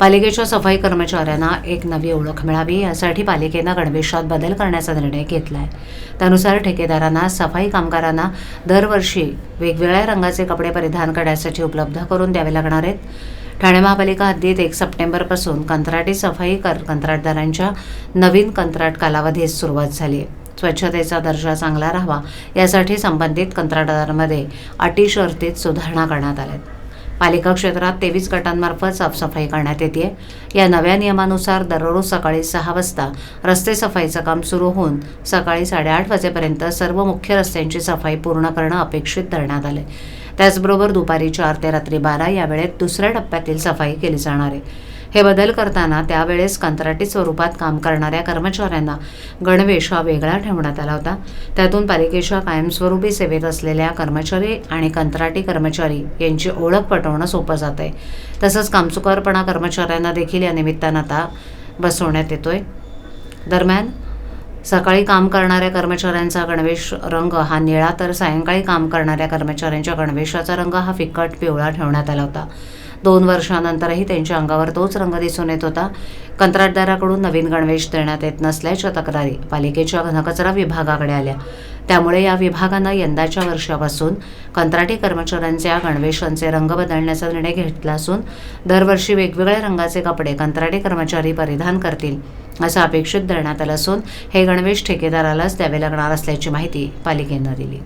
पालिकेच्या सफाई कर्मचाऱ्यांना एक नवी ओळख मिळावी यासाठी पालिकेनं गणवेशात बदल करण्याचा निर्णय घेतला आहे त्यानुसार ठेकेदारांना सफाई कामगारांना दरवर्षी वेगवेगळ्या रंगाचे कपडे परिधान करण्यासाठी उपलब्ध करून द्यावे लागणार आहेत. ठाणे महापालिका हद्दीत एक सप्टेंबरपासून कंत्राटी सफाई कर कंत्राटदारांच्या नवीन कंत्राट कालावधीस सुरुवात झाली आहे. स्वच्छतेचा दर्जा चांगला राहावा यासाठी संबंधित कंत्राटदारांमध्ये अटी शर्तीत सुधारणा करण्यात आल्या आहेत. पालिका क्षेत्रात तेवीस गटांमार्फत साफसफाई करण्यात येते या नव्या नियमानुसार दररोज सकाळी सहा वाजता रस्ते सफाईचं काम सुरू होऊन सकाळी साडेआठ वाजेपर्यंत सर्व मुख्य रस्त्यांची सफाई पूर्ण करणं अपेक्षित धरण्यात आलं त्याचबरोबर दुपारी चार ते रात्री बारा या वेळेत दुसऱ्या टप्प्यातील सफाई केली जाणार आहे. हे बदल करताना त्यावेळेस कंत्राटी स्वरूपात काम करणाऱ्या कर्मचाऱ्यांना गणवेश हा वेगळा ठेवण्यात आला होता. त्यातून पालिकेच्या कायमस्वरूपी सेवेत असलेल्या कर्मचारी आणि कंत्राटी कर्मचारी यांची ओळख पटवणं सोपं जात आहे तसंच कामचुकारपणा कर्मचाऱ्यांना देखील या निमित्तानं आता बसवण्यात येतोय. दरम्यान सकाळी काम करणाऱ्या कर्मचाऱ्यांचा गणवेश रंग हा निळा तर सायंकाळी काम करणाऱ्या कर्मचाऱ्यांच्या गणवेशाचा रंग हा फिकट पिवळा ठेवण्यात आला होता. दोन वर्षानंतरही त्यांच्या अंगावर तोच रंग दिसून येत होता. कंत्राटदाराकडून नवीन गणवेश देण्यात येत नसल्याच्या तक्रारी पालिकेच्या घनकचरा विभागाकडे आल्या. त्यामुळे या विभागानं यंदाच्या वर्षापासून कंत्राटी कर्मचाऱ्यांच्या गणवेशांचे रंग बदलण्याचा निर्णय घेतला असून दरवर्षी वेगवेगळ्या रंगाचे कपडे कंत्राटी कर्मचारी परिधान करतील असं अपेक्षित धरण्यात आलं असून हे गणवेश ठेकेदारालाच द्यावे लागणार असल्याची माहिती पालिकेनं दिली.